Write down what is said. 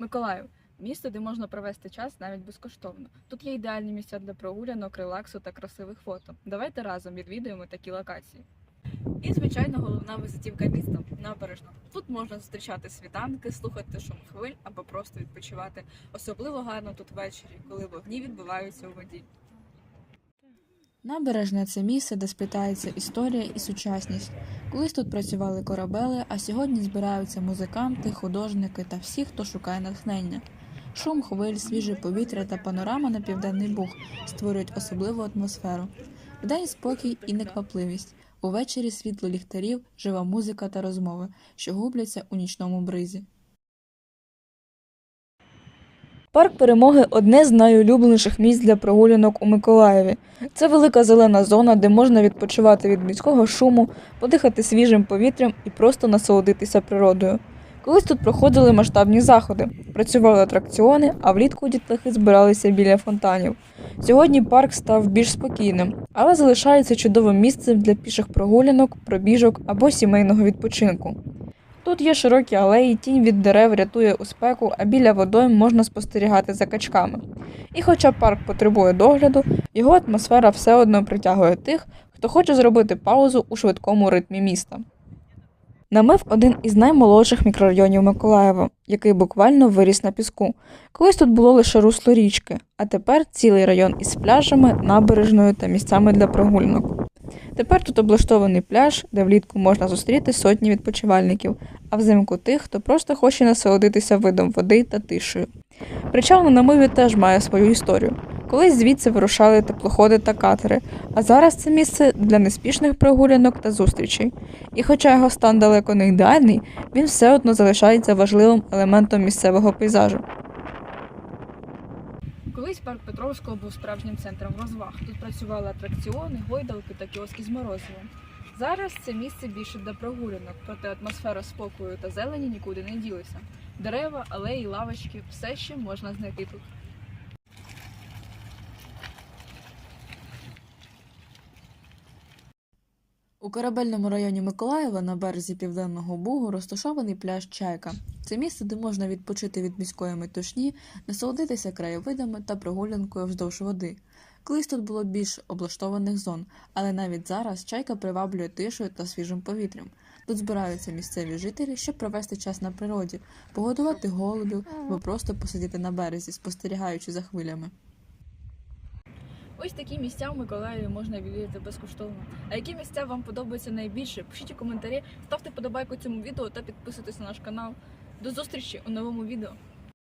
Миколаїв місто, де можна провести час навіть безкоштовно. Тут є ідеальні місця для прогулянок, релаксу та красивих фото. Давайте разом відвідуємо такі локації. І, звичайно, головна визитівка міста набережна. Тут можна зустрічати світанки, слухати шум хвиль або просто відпочивати. Особливо гарно тут ввечері, коли вогні відбиваються у воді. Набережна це місце, де сплітається історія і сучасність. Колись тут працювали корабели, а сьогодні збираються музиканти, художники та всі, хто шукає натхнення. Шум хвиль, свіже повітря та панорама на південний Буг створюють особливу атмосферу. Вдень спокій і неквапливість. Увечері світло ліхтарів, жива музика та розмови, що губляться у нічному бризі. Парк перемоги одне з найулюбленіших місць для прогулянок у Миколаєві. Це велика зелена зона, де можна відпочивати від міського шуму, подихати свіжим повітрям і просто насолодитися природою. Колись тут проходили масштабні заходи, працювали атракціони, а влітку дітлахи збиралися біля фонтанів. Сьогодні парк став більш спокійним, але залишається чудовим місцем для піших прогулянок, пробіжок або сімейного відпочинку. Тут є широкі алеї, тінь від дерев рятує у спеку, а біля водойм можна спостерігати за качками. І хоча парк потребує догляду, його атмосфера все одно притягує тих, хто хоче зробити паузу у швидкому ритмі міста. Намив один із наймолодших мікрорайонів Миколаєва, який буквально виріс на піску. Колись тут було лише русло річки, а тепер цілий район із пляжами, набережною та місцями для прогулянок. Тепер тут облаштований пляж, де влітку можна зустріти сотні відпочивальників, а взимку тих, хто просто хоче насолодитися видом води та тишею. Причал на намиві теж має свою історію. Колись звідси вирушали теплоходи та катери, а зараз це місце для неспішних прогулянок та зустрічей. І хоча його стан далеко не ідеальний, він все одно залишається важливим елементом місцевого пейзажу. Колись парк Петровського був справжнім центром розваг. Тут працювали атракціони, гойдалки та кіоски з морозивом. Зараз це місце більше для прогулянок, проте атмосфера спокою та зелені нікуди не ділися. Дерева, алеї, лавочки все ще можна знайти тут. У корабельному районі Миколаєва на березі Південного Бугу розташований пляж Чайка. Це місце, де можна відпочити від міської метушні, насолодитися краєвидами та прогулянкою вздовж води. Колись тут було більш облаштованих зон, але навіть зараз чайка приваблює тишою та свіжим повітрям. Тут збираються місцеві жителі, щоб провести час на природі, погодувати голубів або просто посидіти на березі, спостерігаючи за хвилями. Ось такі місця в Миколаєві можна відвідати безкоштовно. А які місця вам подобаються найбільше? Пишіть у коментарі, ставте подобайку цьому відео та підписуйтесь на наш канал. До зустрічі у новому відео.